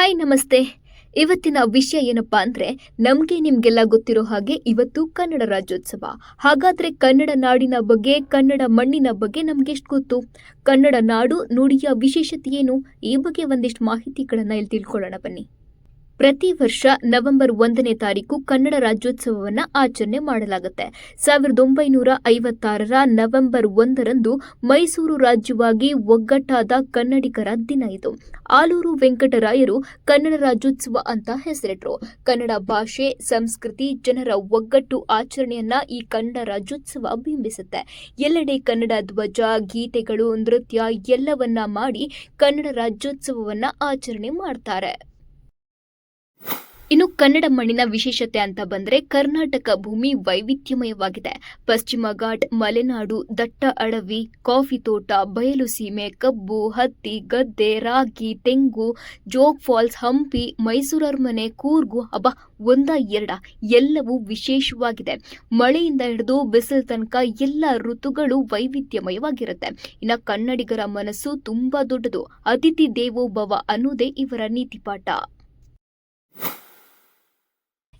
Hi, ನಮಸ್ತೆ. ಇವತ್ತಿನ ವಿಷಯ ಏನಪ್ಪಾ ಅಂದರೆ, ನಮಗೆ ನಿಮಗೆಲ್ಲ ಗೊತ್ತಿರೋ ಹಾಗೆ ಇವತ್ತು ಕನ್ನಡ ರಾಜ್ಯೋತ್ಸವ. ಹಾಗಾದರೆ ಕನ್ನಡ ನಾಡಿನ ಬಗ್ಗೆ, ಕನ್ನಡ ಮಣ್ಣಿನ ಬಗ್ಗೆ ನಮಗೆ ಎಷ್ಟು ಗೊತ್ತು? ಕನ್ನಡ ನಾಡು ನುಡಿಯ ವಿಶೇಷತೆ ಏನು? ಈ ಬಗ್ಗೆ ಒಂದಿಷ್ಟು ಮಾಹಿತಿಗಳನ್ನು ಇಲ್ಲಿ ತಿಳ್ಕೊಳ್ಳೋಣ ಬನ್ನಿ. ಪ್ರತಿ ವರ್ಷ ನವೆಂಬರ್ ಒಂದನೇ ತಾರೀಕು ಕನ್ನಡ ರಾಜ್ಯೋತ್ಸವವನ್ನು ಆಚರಣೆ ಮಾಡಲಾಗುತ್ತೆ. ಸಾವಿರದ ಒಂಬೈನೂರ ಐವತ್ತಾರರ ನವೆಂಬರ್ ಒಂದರಂದು ಮೈಸೂರು ರಾಜ್ಯವಾಗಿ ಒಗ್ಗಟ್ಟಾದ ಕನ್ನಡಿಗರ ದಿನ ಇದು. ಆಲೂರು ವೆಂಕಟರಾಯರು ಕನ್ನಡ ರಾಜ್ಯೋತ್ಸವ ಅಂತ ಹೆಸರಿಟ್ರು. ಕನ್ನಡ ಭಾಷೆ, ಸಂಸ್ಕೃತಿ, ಜನರ ಒಗ್ಗಟ್ಟು ಆಚರಣೆಯನ್ನ ಈ ಕನ್ನಡ ರಾಜ್ಯೋತ್ಸವ ಬಿಂಬಿಸುತ್ತೆ. ಎಲ್ಲೆಡೆ ಕನ್ನಡ ಧ್ವಜ, ಗೀತೆಗಳು, ನೃತ್ಯ ಎಲ್ಲವನ್ನ ಮಾಡಿ ಕನ್ನಡ ರಾಜ್ಯೋತ್ಸವವನ್ನ ಆಚರಣೆ ಮಾಡ್ತಾರೆ. ಇನ್ನು ಕನ್ನಡ ಮಣ್ಣಿನ ವಿಶೇಷತೆ ಅಂತ ಬಂದರೆ ಕರ್ನಾಟಕ ಭೂಮಿ ವೈವಿಧ್ಯಮಯವಾಗಿದೆ. ಪಶ್ಚಿಮ ಘಾಟ್, ಮಲೆನಾಡು, ದಟ್ಟ ಅಡವಿ, ಕಾಫಿ ತೋಟ, ಬಯಲು ಸೀಮೆ, ಕಬ್ಬು, ಹತ್ತಿ, ಗದ್ದೆ, ರಾಗಿ, ತೆಂಗು, ಜೋಗ್ ಫಾಲ್ಸ್, ಹಂಪಿ, ಮೈಸೂರು ಅರಮನೆ, ಕೂರ್ಗು ಅಬ್ಬ ಒಂದ ಎರಡ ಎಲ್ಲವೂ ವಿಶೇಷವಾಗಿದೆ. ಮಳೆಯಿಂದ ಹಿಡಿದು ಬಿಸಿಲು ತನಕ ಎಲ್ಲ ಋತುಗಳು ವೈವಿಧ್ಯಮಯವಾಗಿರುತ್ತೆ. ಇನ್ನು ಕನ್ನಡಿಗರ ಮನಸ್ಸು ತುಂಬಾ ದೊಡ್ಡದು. ಅತಿಥಿ ದೇವೋ ಭವ ಅನ್ನೋದೇ ಇವರ ನೀತಿಪಾಠ.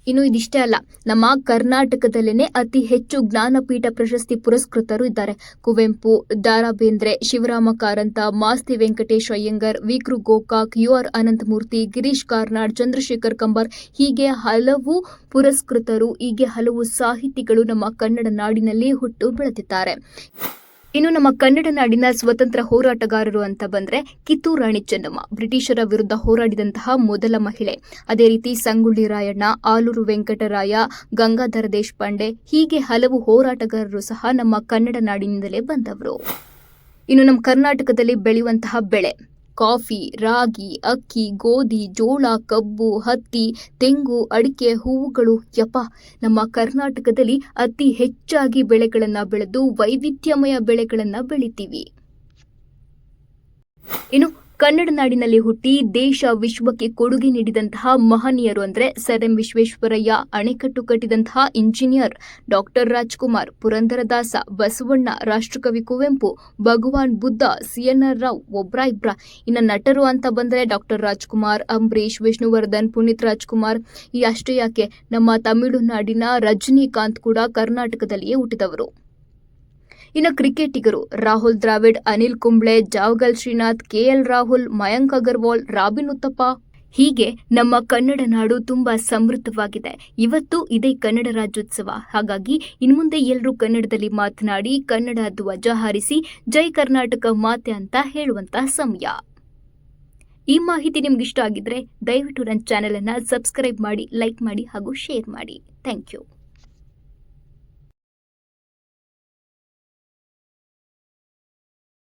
ಇನ್ನು ಇದಿಷ್ಟೇ ಅಲ್ಲ, ನಮ್ಮ ಕರ್ನಾಟಕದಲ್ಲೇನೆ ಅತಿ ಹೆಚ್ಚು ಜ್ಞಾನಪೀಠ ಪ್ರಶಸ್ತಿ ಪುರಸ್ಕೃತರು ಇದ್ದಾರೆ. ಕುವೆಂಪು ದಾರಾ ಬೇಂದ್ರೆ ಶಿವರಾಮ ಕಾರಂತ ಮಾಸ್ತಿ ವೆಂಕಟೇಶ್ ಅಯ್ಯಂಗರ್, ವಿಕ್ರು ಗೋಕಾಕ್ ಯು ಆರ್ ಅನಂತಮೂರ್ತಿ, ಗಿರೀಶ್ ಕಾರ್ನಾಡ್, ಚಂದ್ರಶೇಖರ್ ಕಂಬಾರ್, ಹೀಗೆ ಹಲವು ಪುರಸ್ಕೃತರು, ಹೀಗೆ ಹಲವು ಸಾಹಿತಿಗಳು ನಮ್ಮ ಕನ್ನಡ ನಾಡಿನಲ್ಲಿ ಹುಟ್ಟು ಬೆಳೆದಿದ್ದಾರೆ. ಇನ್ನು ನಮ್ಮ ಕನ್ನಡ ನಾಡಿನ ಸ್ವತಂತ್ರ ಹೋರಾಟಗಾರರು ಅಂತ ಬಂದ್ರೆ ಕಿತ್ತೂರು ರಾಣಿ ಚೆನ್ನಮ್ಮ. ಬ್ರಿಟಿಷರ ವಿರುದ್ಧ ಹೋರಾಡಿದಂತಹ ಮೊದಲ ಮಹಿಳೆ. ಅದೇ ರೀತಿ ಸಂಗೊಳ್ಳಿ ರಾಯಣ್ಣ, ಆಲೂರು ವೆಂಕಟರಾಯ, ಗಂಗಾಧರ ದೇಶಪಾಂಡೆ ಹೀಗೆ ಹಲವು ಹೋರಾಟಗಾರರು ಸಹ ನಮ್ಮ ಕನ್ನಡ ನಾಡಿನಿಂದಲೇ ಬಂದವರು. ಇನ್ನು ನಮ್ಮ ಕರ್ನಾಟಕದಲ್ಲಿ ಬೆಳೆಯುವಂತಹ ಬೆಳೆ. ಕಾಫಿ, ರಾಗಿ, ಅಕ್ಕಿ, ಗೋಧಿ, ಜೋಳ, ಕಬ್ಬು, ಹತ್ತಿ, ತೆಂಗು, ಅಡಿಕೆ, ಹೂವುಗಳು. ಯಪ ನಮ್ಮ ಕರ್ನಾಟಕದಲ್ಲಿ ಅತಿ ಹೆಚ್ಚಾಗಿ ಬೆಳೆಗಳನ್ನು ಬೆಳೆದು ವೈವಿಧ್ಯಮಯ ಬೆಳೆಗಳನ್ನು ಬೆಳಿತೀವಿ. ಇನ್ನು ಕನ್ನಡ ನಾಡಿನಲ್ಲಿ ಹುಟ್ಟಿ ದೇಶ ವಿಶ್ವಕ್ಕೆ ಕೊಡುಗೆ ನೀಡಿದಂತಹ ಮಹನೀಯರು ಅಂದರೆ ಸರ್ ಎಂ ವಿಶ್ವೇಶ್ವರಯ್ಯ, ಅಣೆಕಟ್ಟು ಕಟ್ಟಿದಂತಹ ಇಂಜಿನಿಯರ್ ಡಾಕ್ಟರ್ ರಾಜ್ಕುಮಾರ್ ಪುರಂದರದಾಸ ಬಸವಣ್ಣ, ರಾಷ್ಟ್ರಕವಿ Kuvempu, Bhagwan Buddha, C N R Rao, ಒಬ್ರಾ ಇಬ್ರಾ. ಇನ್ನು ನಟರು ಅಂತ ಬಂದರೆ ಡಾಕ್ಟರ್ ರಾಜ್ಕುಮಾರ್ ಅಂಬರೀಶ್ ವಿಷ್ಣುವರ್ಧನ್, ಪುನೀತ್ ರಾಜ್ಕುಮಾರ್. ಈ ಅಷ್ಟೇ ಯಾಕೆ? ನಮ್ಮ ತಮಿಳುನಾಡಿನ ರಜನಿಕಾಂತ್ ಕೂಡ ಕರ್ನಾಟಕದಲ್ಲಿಯೇ ಹುಟ್ಟಿದವರು. ಇನ್ನು ಕ್ರಿಕೆಟಿಗರು ರಾಹುಲ್ ದ್ರಾವಿಡ್, ಅನಿಲ್ ಕುಂಬ್ಳೆ, ಜಾವಗಲ್ ಶ್ರೀನಾಥ್, ಕೆಎಲ್ ರಾಹುಲ್, ಮಯಾಂಕ್ ಅಗರ್ವಾಲ್, ರಾಬಿನ್ ಉತ್ತಪ್ಪ. ಹೀಗೆ ನಮ್ಮ ಕನ್ನಡ ನಾಡು ತುಂಬಾ ಸಮೃದ್ಧವಾಗಿದೆ. ಇವತ್ತು ಇದೇ ಕನ್ನಡ ರಾಜ್ಯೋತ್ಸವ. ಹಾಗಾಗಿ ಇನ್ಮುಂದೆ ಎಲ್ಲರೂ ಕನ್ನಡದಲ್ಲಿ ಮಾತನಾಡಿ ಕನ್ನಡ ಧ್ವಜ ಹಾರಿಸಿ ಜೈ ಕರ್ನಾಟಕ ಮಾತೆ ಅಂತ ಹೇಳುವಂತಹ ಸಮಯ. ಈ ಮಾಹಿತಿ ನಿಮ್ಗಿಷ್ಟ ಆಗಿದ್ರೆ ದಯವಿಟ್ಟು ನನ್ನ ಚಾನೆಲ್ ಅನ್ನ ಸಬ್ಸ್ಕ್ರೈಬ್ ಮಾಡಿ, ಲೈಕ್ ಮಾಡಿ ಹಾಗೂ ಶೇರ್ ಮಾಡಿ. Thank you.